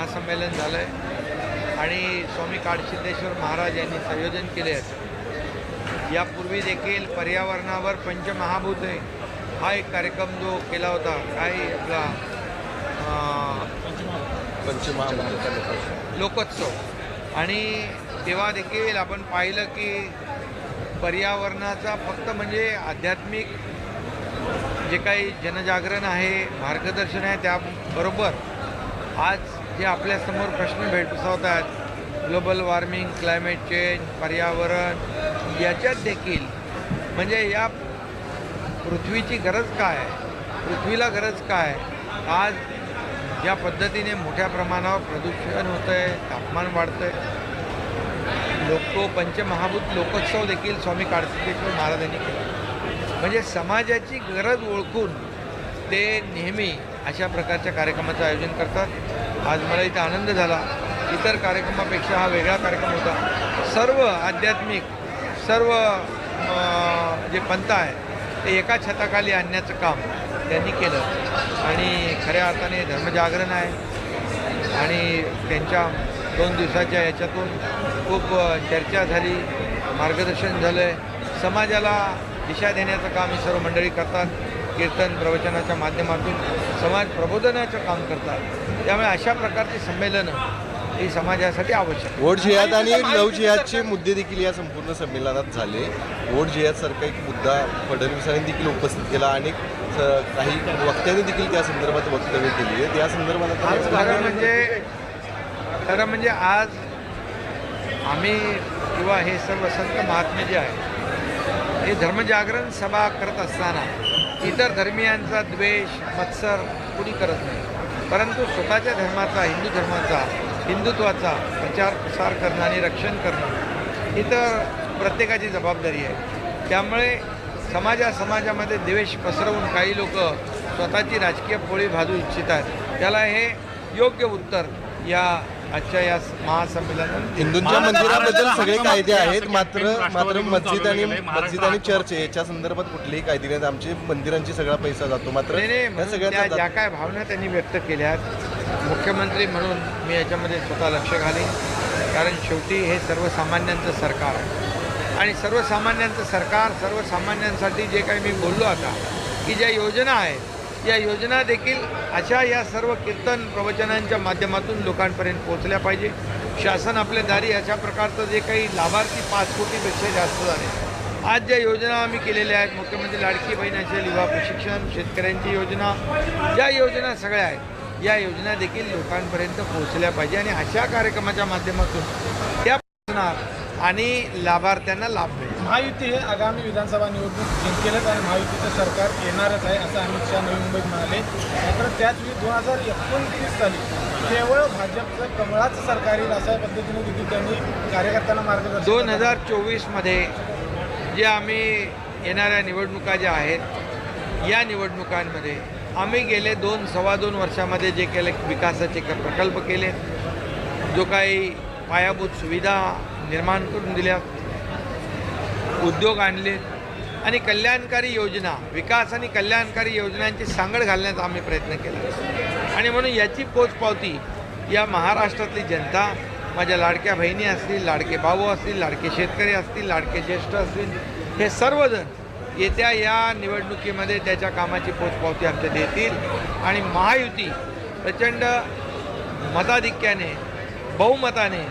महासंमेलन झालं आहे आणि स्वामी काळसिद्धेश्वर महाराज यांनी संयोजन केले आहे. यापूर्वी देखील पर्यावरणावर पंचमहाभूत आहे. हा एक कार्यक्रम जो केला होता काय आपला अं, पंचमहामंडळ लोकोत्सव. आणि तेव्हा देखील आपण पाहिलं की पर्यावरणाचा फक्त म्हणजे आध्यात्मिक जे काही जनजागरण आहे मार्गदर्शन आहे त्याबरोबर आज जे आपल्यासमोर प्रश्न भेडसावत आहेत ग्लोबल वॉर्मिंग क्लायमेट चेंज पर्यावरण याच्यात देखील. म्हणजे या पृथ्वीची गरज काय आहे? पृथ्वीला गरज काय आज ज्या पद्धतीने मोठ्या प्रमाणावर प्रदूषण होतं आहे तापमान वाढतं आहे लोको पंचमहाभूत लोकोत्सव देखील स्वामी काळसिद्धेश्वर महाराजांनी केला. म्हणजे समाजाची गरज ओळखून ते नेहमी अशा प्रकारच्या कार्यक्रमाचं आयोजन करतात. आज मला इथं आनंद झाला. इतर कार्यक्रमापेक्षा हा वेगळा कार्यक्रम होता. सर्व आध्यात्मिक सर्व जे पंथ आहे ते एका छताखाली आणण्याचं काम त्यांनी केलं. आणि खऱ्या अर्थाने धर्मजागरण आहे. आणि त्यांच्या दोन दिवसाच्या याच्यातून खूप चर्चा झाली मार्गदर्शन झालं आहे समाजाला दिशा देण्याचं काम ही सर्व मंडळी करतात. कीर्तन प्रवचनाच्या माध्यमातून समाज प्रबोधनाचं काम करतात. त्यामुळे अशा प्रकारची संमेलनं ही समाजासाठी आवश्यक. वोट जिहाद आणि लव जिहादचे मुद्दे देखील या संपूर्ण संमेलनात झाले. वोट जिहाद सारखा एक मुद्दा फडणवीसांनी देखील उपस्थित केला आणि स- काही वक्त्यांनी देखील त्या संदर्भात वक्तव्य केली आहेत. या संदर्भात खरं म्हणजे खरं म्हणजे आज आम्ही किंवा हे सर्व संत महात्मे जे आहे हे धर्मजागरण सभा करत असताना इतर धर्मियांचा द्वेष मत्सर कुणी करत नाही. परंतु स्वतःच्या धर्माचा हिंदू धर्माचा हिंदुत्वाचा प्रचार प्रसार करणं आणि रक्षण करणं ही तर प्रत्येकाची जबाबदारी आहे. त्यामुळे समाजा समाजामध्ये द्वेष पसरवून काही लोक स्वतःची राजकीय पोळी भाजू इच्छित आहेत त्याला हे योग्य उत्तर या आजच्या या महासंमेलनात हिंदूंच्या मंदिराबद्दल सगळे कायदे आहेत मात्र मात्र मस्जिद आणि मस्जिद आणि चर्च याच्या संदर्भात कुठलेही कायदे नाहीत. आमचे मंदिरांची सगळा पैसा जातो. मात्र या ज्या काय भावना त्यांनी व्यक्त केल्या मुख्यमंत्री म्हणून मी याच्यामध्ये स्वतः लक्ष घालीन. कारण शेवटी हे सर्वसामान्यांचं सरकार आहे. आणि सर्वसामान्यांचं सरकार सर्वसामान्यांसाठी जे काही मी बोललो आता की ज्या योजना आहेत या योजना देखील अशा या सर्व कीर्तन प्रवचनांच्या माध्यमातून लोकांपर्यंत पोहोचल्या पाहिजे. शासन आपल्या दारी अशा प्रकारचं जे काही लाभार्थी पाच कोटीपेक्षा जास्त झाले. आज ज्या योजना आम्ही केलेल्या आहेत मुख्यमंत्री लाडकी बहीण असेल युवा प्रशिक्षण शेतकऱ्यांची योजना ज्या योजना सगळ्या आहेत या योजना देखील लोकांपर्यंत पोहोचल्या पाहिजे आणि अशा कार्यक्रमाच्या माध्यमातून त्या पोहोचणार आणि लाभार्थ्यांना लाभ मिळेल. महायुती हे आगामी विधानसभा निवडणूक जिंकेलच आणि महायुतीचं सरकार येणारच आहे असं अमित शहा नवी मुंबईत म्हणाले. मात्र त्याचवेळी दोन हजार एकोणतीस साली केवळ भाजपचं कमळाचं सरकार येईल अशा पद्धतीने देखील त्यांनी कार्यकर्त्यांना मार्गदर्शन दोन हजार चोवीसमध्ये जे आम्ही येणाऱ्या निवडणुका ज्या आहेत या निवडणुकांमध्ये आम्ही गेले दोन सव्वा दोन वर्षामध्ये जे केले विकासाचे प्रकल्प केले जो काही पायाभूत सुविधा निर्माण करून दिल्या उद्योग आणले आणि कल्याणकारी योजना विकास आणि कल्याणकारी योजनांची सांगड घालण्याचा आम्ही प्रयत्न केला. आणि म्हणून याची पोचपावती या महाराष्ट्रातली जनता माझ्या लाडक्या बहिणी असतील लाडके भाऊ असतील लाडके शेतकरी असतील लाडके ज्येष्ठ असतील हे सर्वजण येत्या या निवडणुकीमध्ये त्याच्या कामाची पोचपावती आमच्या देतील. आणि महायुती प्रचंड मताधिक्याने बहुमताने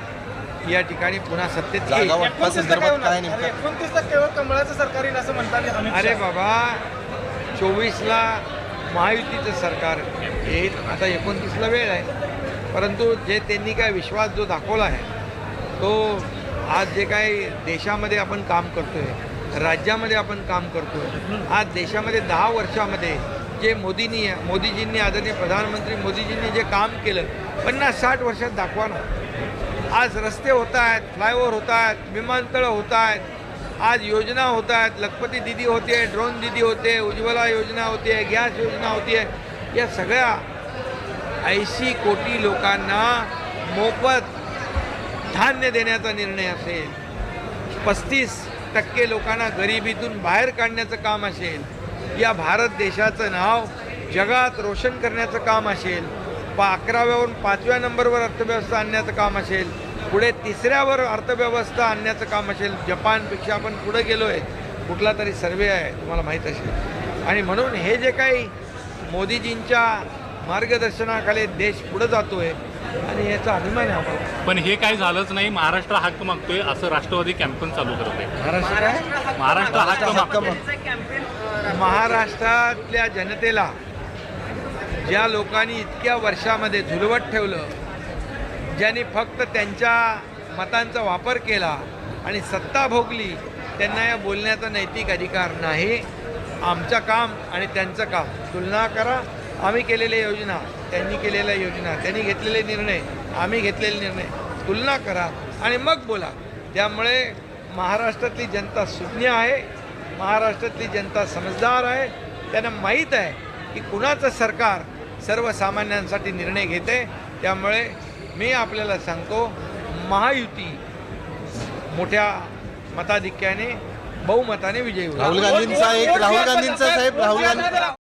या ठिकाणी पुन्हा सत्तेत येईल. जागा वाटपा संदर्भात काय नेमकं? एकोणतीसला केवळ कमळाचं सरकार येईल असं म्हणतात अमित अरे शहा. बाबा चोवीसला महायुतीचं सरकार येईल. आता एकोणतीसला वेळ आहे. परंतु जे त्यांनी काय विश्वास जो दाखवला आहे तो आज जे काही देशामध्ये आपण काम करतोय राज्यामध्ये आपण काम करतोय आज देशामध्ये दहा वर्षामध्ये जे मोदींनी मोदीजींनी आदरणीय प्रधानमंत्री मोदीजींनी जे काम केलं पन्नास साठ वर्षात दाखवा ना. आज रस्ते होत आहेत फ्लायओव्हर होत आहेत विमानतळं होत आहेत आज योजना होत आहेत. लखपती दिदी होते ड्रोन दिदी होते उज्ज्वला योजना होते गॅस योजना होती. या सगळ्या ऐंशी कोटी लोकांना मोफत धान्य देण्याचा निर्णय असेल. पस्तीस टक्के लोकांना गरिबीतून बाहेर काढण्याचं काम असेल. या भारत देशाचं नाव जगात रोशन करण्याचं काम असेल. पा अकराव्यावरून पाचव्या नंबरवर अर्थव्यवस्था आणण्याचं काम असेल पुढे तिसऱ्यावर अर्थव्यवस्था आणण्याचं काम असेल जपानपेक्षा आपण पुढे गेलो आहे कुठला तरी सर्वे आहे तुम्हाला माहीत असेल. आणि म्हणून हे जे काही मोदीजींच्या मार्गदर्शनाखाली देश पुढे जातो आहे आणि याचा अभिमान आहे आम्हाला. पण हे काय झालंच नाही महाराष्ट्र हक्क मागतोय असं राष्ट्रवादी कॅम्पेन चालू करत आहे. महाराष्ट्र हक्क मागतोय. महाराष्ट्रातल्या जनतेला ज्या लोकांनी इतक्या वर्षामध्ये झुलवत ठेवलं ज्यांनी फक्त त्यांच्या मतांचा वापर केला आणि सत्ता भोगली त्यांना या बोलण्याचा नैतिक अधिकार नाही. आमचं काम आणि त्यांचं काम. तुलना करा. आम्ही केलेल्या योजना त्यांनी केलेल्या योजना त्यांनी घेतलेले निर्णय आम्ही घेतलेले निर्णय. तुलना करा आणि मग बोला. त्यामुळे महाराष्ट्रातली जनता सुज्ञ आहे महाराष्ट्रातली जनता समजदार आहे. त्यांना माहीत आहे की कुणाचं सरकार सर्वसामान्यांसाठी निर्णय घेते. त्यामुळे मी आपल्याला सांगतो महायुती मोठ्या मताधिक्याने बहुमताने विजयी होईल. राहुल गांधींचा एक राहुल गांधींचा साहेब राहुल गांधी